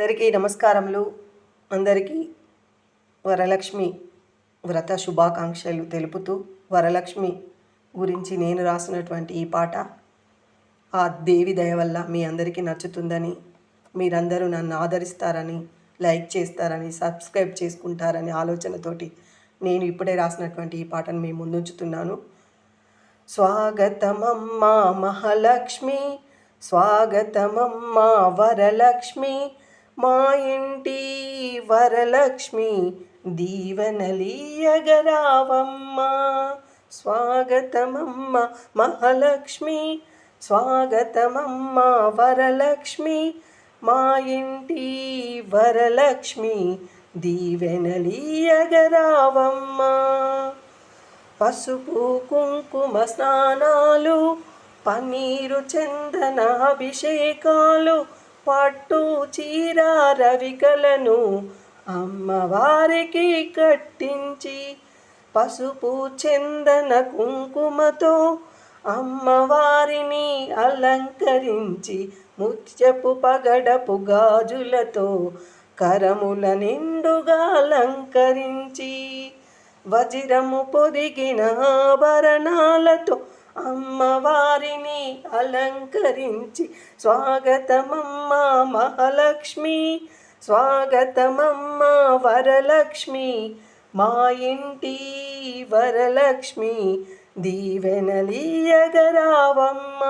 అందరికీ నమస్కారములు. అందరికీ వరలక్ష్మి వ్రత శుభాకాంక్షలు తెలుపుతూ వరలక్ష్మి గురించి నేను రాసినటువంటి ఈ పాట ఆ దేవి దయ వల్ల మీ అందరికీ నచ్చుతుందని మీరందరూ నన్ను ఆదరిస్తారని లైక్ చేస్తారని సబ్స్క్రైబ్ చేసుకుంటారని ఆలోచనతోటి నేను ఇప్పుడే రాసినటువంటి ఈ పాటను మీ ముందుంచుతున్నాను. స్వాగతమమ్మా మహాలక్ష్మి స్వాగతమమ్మా వరలక్ష్మి మా ఇంటి వరలక్ష్మి దీవెనలీయగరావమ్మా. స్వాగతమమ్మ మహాలక్ష్మి స్వాగతమమ్మ వరలక్ష్మి. మా ఇంటి వరలక్ష్మి దీవెనలీయగరావమ్మ. పసుపు కుంకుమ స్నానాలు పన్నీరు చందన అభిషేకాలు పట్టు చీర రవికలను అమ్మవారికి కట్టించి పసుపు చందన కుంకుమతో అమ్మవారిని అలంకరించి ముత్యపు పగడపు గాజులతో కరముల నిండుగా అలంకరించి వజ్రము పొదిగిన ఆభరణాలతో అమ్మవారిని అలంకరించి స్వాగతమమ్మ మహాలక్ష్మి స్వాగతమమ్మ వరలక్ష్మి మా ఇంటి వరలక్ష్మి దీవెనలీయగరావమ్మ.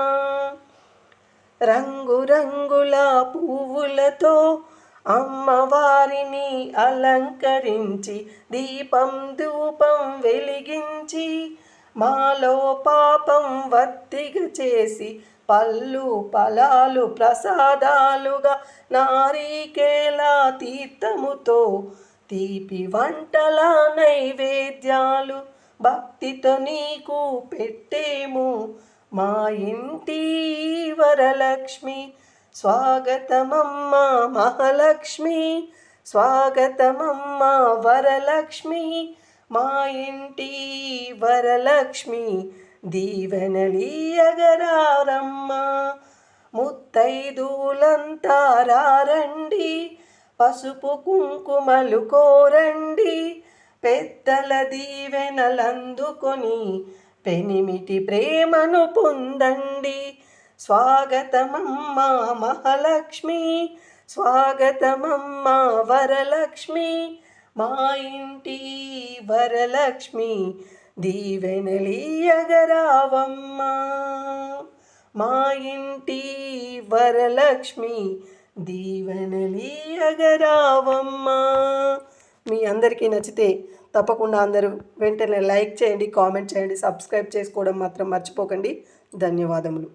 రంగురంగుల పువ్వులతో అమ్మవారిని అలంకరించి దీపం ధూపం వెలిగించి మాలో పాపం వత్తిగ చేసి పళ్ళు ఫలాలు ప్రసాదాలుగా నారీకేలా తీర్థముతో తీపి వంటల నైవేద్యాలు భక్తితో నీకు పెట్టేము. మా ఇంటి వరలక్ష్మి స్వాగతమమ్మ మహాలక్ష్మి స్వాగతమమ్మ వరలక్ష్మి మా ఇంటి వరలక్ష్మి దీవెనలీయగరారమ్మ ముత్తైదులంతా రారండి పసుపు కుంకుమలు కోరండి పెద్దల దీవెనలందుకొని పెనిమిటి ప్రేమను పొందండి. స్వాగతమమ్మ మహాలక్ష్మి స్వాగతమమ్మ వరలక్ష్మి మా ఇంటి వరలక్ష్మి దీవెనలీయగరావమ్మ మా ఇంటి వరలక్ష్మి దీవెనలీయగరావమ్మ మీ అందరికీ నచ్చితే తప్పకుండా అందరూ వెంటనే లైక్ చేయండి కామెంట్ చేయండి సబ్స్క్రైబ్ చేసుకోవడం మాత్రం మర్చిపోకండి. ధన్యవాదములు.